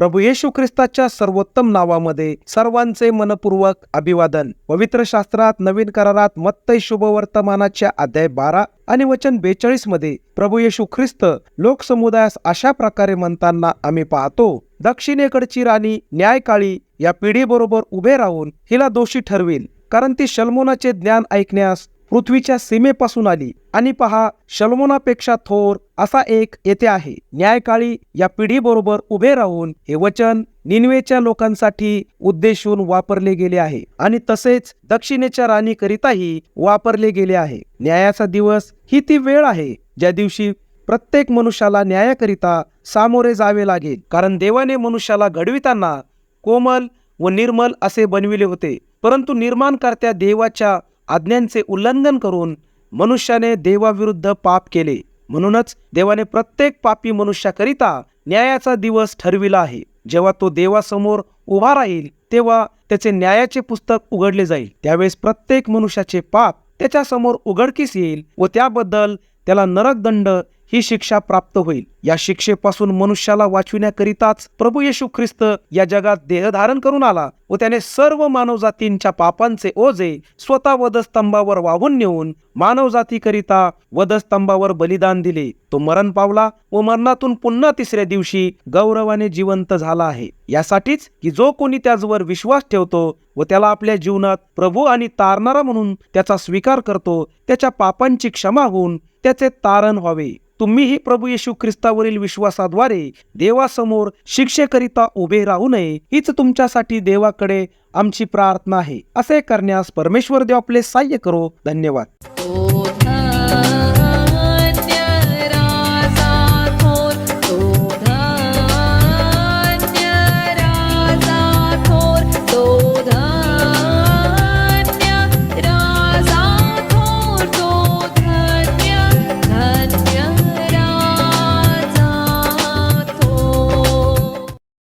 प्रभू येशू ख्रिस्ताच्या सर्वोत्तम नावामध्ये सर्वांचे मनपूर्वक अभिवादन. पवित्र शास्त्रात नवीन करारात मत्तय शुभवर्तमानाच्या अध्याय बारा आणि वचन बेचाळीसमध्ये प्रभू येशू ख्रिस्त लोकसमुदायास अशा प्रकारे म्हणताना आम्ही पाहतो दक्षिणेकडची राणी न्यायकाळी या पिढीबरोबर उभे राहून हिला दोषी ठरविल कारण ती शल्मोनाचे ज्ञान ऐकण्यास पृथ्वीच्या सीमेपासून आली. आणि पहा शल्मोनापेक्षा थोर असा एक येथे आहे. न्यायकाळी या पिढीबरोबर उभे राहून हे वचन निनवेच्या लोकांसाठी उद्देशून वापरले गेले आहे. आणि तसेच दक्षिणेच्या राणीकरिताही वापरले गेले आहे. न्यायाचा दिवस ही ती वेळ आहे ज्या दिवशी प्रत्येक मनुष्याला न्यायाकरिता सामोरे जावे लागेल. कारण देवाने मनुष्याला घडविताना कोमल व निर्मल असे बनविले होते. परंतु निर्माणकर्त्या देवाच्या आज्ञांचे उल्लंघन करून मनुष्याने देवाविरुद्ध पाप केले. म्हणूनच देवाने प्रत्येक पापी मनुष्याकरिता न्यायाचा दिवस ठरविला आहे. जेव्हा तो देवासमोर उभा राहील तेव्हा त्याचे न्यायाचे पुस्तक उघडले जाईल. त्यावेळेस प्रत्येक मनुष्याचे पाप त्याच्यासमोर उघडकीस येईल व त्याबद्दल त्याला नरकदंड ही शिक्षा प्राप्त होईल. या शिक्षेपासून मनुष्याला वाचविण्याकरिताच प्रभू येशू ख्रिस्त या जगात देहधारण करून आला व त्याने सर्व मानवजातींच्या पापांचे ओझे स्वतः वधस्तंभावर वाहून नेऊन मानवजातीकरिता वधस्तंभावर बलिदान दिले. तो मरण पावला व मरणातून पुन्हा तिसऱ्या दिवशी गौरवाने जिवंत झाला आहे. यासाठीच की जो कोणी त्याचवर विश्वास ठेवतो व त्याला आपल्या जीवनात प्रभू आणि तारणारा म्हणून त्याचा स्वीकार करतो त्याच्या पापांची क्षमा होऊन त्याचे तारण व्हावे. तुम्हीही प्रभू येशू ख्रिस्तावरील विश्वासाद्वारे देवासमोर शिक्षेकरिता उभे राहू नये हीच तुमच्यासाठी देवाकडे आमची प्रार्थना आहे. असे करण्यास परमेश्वर देव आपले सहाय्य करो. धन्यवाद.